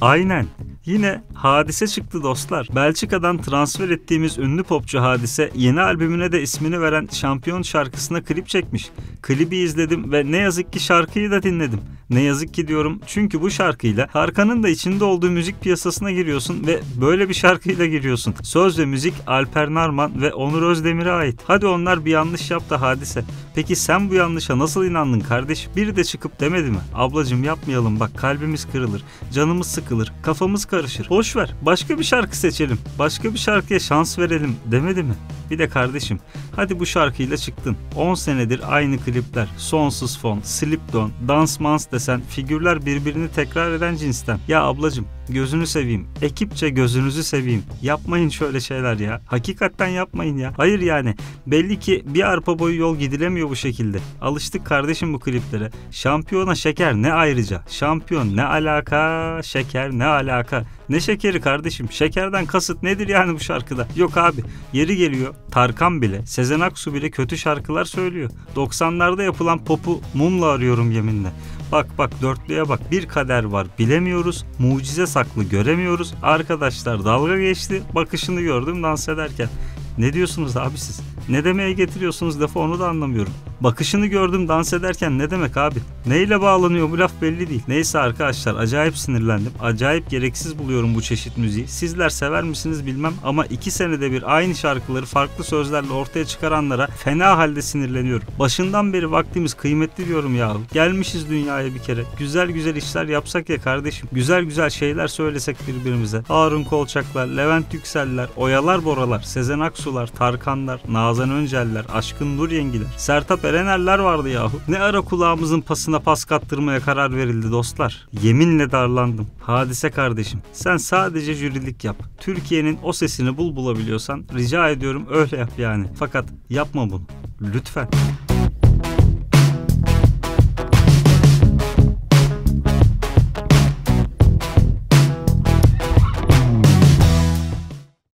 Aynen. Yine hadise çıktı dostlar. Belçika'dan transfer ettiğimiz ünlü popçu hadise yeni albümüne de ismini veren şampiyon şarkısına klip çekmiş. Klibi izledim ve ne yazık ki şarkıyı da dinledim. Ne yazık ki diyorum çünkü bu şarkıyla Tarkan'ın da içinde olduğu müzik piyasasına giriyorsun ve böyle bir şarkıyla giriyorsun. Söz ve müzik Alper Narman ve Onur Özdemir'e ait. Hadi onlar bir yanlış yaptı hadise. Peki sen bu yanlışa nasıl inandın kardeş? Biri de çıkıp demedi mi? Ablacım yapmayalım bak kalbimiz kırılır, canımız sıkılır, kafamız karışır. Boş ver başka bir şarkı seçelim. Başka bir şarkıya şans verelim demedi mi? Bir de kardeşim hadi bu şarkıyla çıktın. 10 senedir aynı klipler, sonsuz fon, slip don, dans mans desen figürler birbirini tekrar eden cinsten. Ya ablacım gözünü seveyim. Ekipçe gözünüzü seveyim. Yapmayın şöyle şeyler ya. Hakikaten yapmayın ya. Hayır yani belli ki bir arpa boyu yol gidilemiyor bu şekilde. Alıştık kardeşim bu kliplere. Şampiyona şeker ne ayrıca. Şampiyon ne alaka, şeker ne alaka. Ne şekeri kardeşim? Şekerden kasıt nedir yani bu şarkıda? Yok abi. Yeri geliyor. Tarkan bile, Sezen Aksu bile kötü şarkılar söylüyor. 90'larda yapılan popu mumla arıyorum yeminle. Bak bak dörtlüye bak bir kader var bilemiyoruz. Mucize saklı göremiyoruz. Arkadaşlar dalga geçti. Bakışını gördüm dans ederken. Ne diyorsunuz abi siz? Ne demeye getiriyorsunuz lafı onu da anlamıyorum. Bakışını gördüm dans ederken ne demek abi? Neyle bağlanıyor bu laf belli değil. Neyse arkadaşlar acayip sinirlendim. Acayip gereksiz buluyorum bu çeşit müziği. Sizler sever misiniz bilmem ama iki senede bir aynı şarkıları farklı sözlerle ortaya çıkaranlara fena halde sinirleniyorum. Başından beri vaktimiz kıymetli diyorum ya. Gelmişiz dünyaya bir kere. Güzel güzel işler yapsak ya kardeşim. Güzel güzel şeyler söylesek birbirimize. Harun Kolçaklar, Levent Yükseller, Oyalar Boralar, Sezen Aksular, Tarkanlar, Nazan Önceller, Aşkın Nur Yengiler, Sertap Erenerler vardı yahu. Ne ara kulağımızın pasına pas kattırmaya karar verildi dostlar. Yeminle darlandım. Hadise kardeşim sen sadece jürilik yap. Türkiye'nin o sesini bul bulabiliyorsan rica ediyorum öyle yap yani. Fakat yapma bunu. Lütfen.